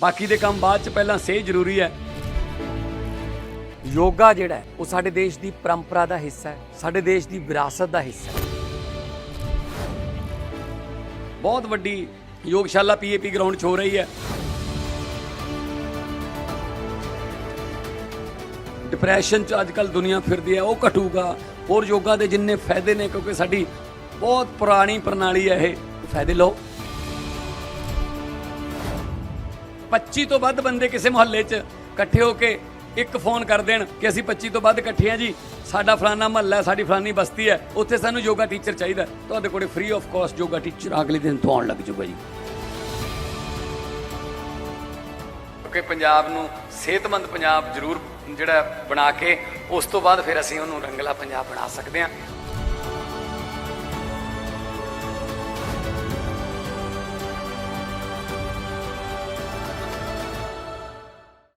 ਬਾਕੀ ਦੇ ਕੰਮ ਬਾਅਦ ਚ ਪਹਿਲਾਂ ਸਿਹਤ ਜ਼ਰੂਰੀ ਹੈ। ਯੋਗਾ ਜਿਹੜਾ ਹੈ, ਉਹ ਸਾਡੇ ਦੇਸ਼ ਦੀ ਪਰੰਪਰਾ ਦਾ ਹਿੱਸਾ ਹੈ, ਸਾਡੇ ਦੇਸ਼ ਦੀ ਵਿਰਾਸਤ ਦਾ ਹਿੱਸਾ ਹੈ। ਬਹੁਤ ਵੱਡੀ ਯੋਗਸ਼ਾਲਾ ਪੀਏਪੀ ਗਰਾਊਂਡ 'ਚ ਹੋ ਰਹੀ ਹੈ। ਡਿਪਰੈਸ਼ਨ 'ਚ ਅੱਜ ਕੱਲ ਦੁਨੀਆ ਫਿਰਦੀ ਹੈ, ਉਹ ਘਟੂਗਾ। ਹੋਰ ਯੋਗਾ ਦੇ ਜਿੰਨੇ ਫਾਇਦੇ ਨੇ, ਕਿਉਂਕਿ ਸਾਡੀ ਬਹੁਤ ਪੁਰਾਣੀ ਪ੍ਰਣਾਲੀ ਹੈ ਇਹ। ਫਾਇਦੇ ਲਓ। 25 ਤੋਂ ਵੱਧ ਬੰਦੇ ਕਿਸੇ ਮੁਹੱਲੇ 'ਚ ਇਕੱਠੇ ਹੋ ਕੇ ਇੱਕ ਫੋਨ ਕਰ ਦੇਣ ਕਿ ਅਸੀਂ 25 ਤੋਂ ਵੱਧ ਇਕੱਠੇ ਹਾਂ ਜੀ। ਸਾਡਾ ਫਲਾਨਾ ਮਹੱਲਾ ਸਾਡੀ ਫਲਾਨੀ ਬਸਤੀ ਹੈ, ਉੱਥੇ ਸਾਨੂੰ ਯੋਗਾ ਟੀਚਰ ਚਾਹੀਦਾ ਤੁਹਾਡੇ ਕੋਲੇ free of cost yoga teacher ਅਗਲੇ ਦਿਨ ਤੋਂ ਆਉਣ ਲੱਗ ਜਾਊਗਾ ਜੀ। ਕਿਉਂਕਿ ਪੰਜਾਬ ਨੂੰ ਸਿਹਤਮੰਦ ਪੰਜਾਬ ਜ਼ਰੂਰ ਜਿਹੜਾ ਬਣਾ ਕੇ, ਉਸ ਤੋਂ ਬਾਅਦ ਫਿਰ ਅਸੀਂ ਉਹਨੂੰ ਰੰਗਲਾ ਪੰਜਾਬ ਬਣਾ ਸਕਦੇ ਹਾਂ।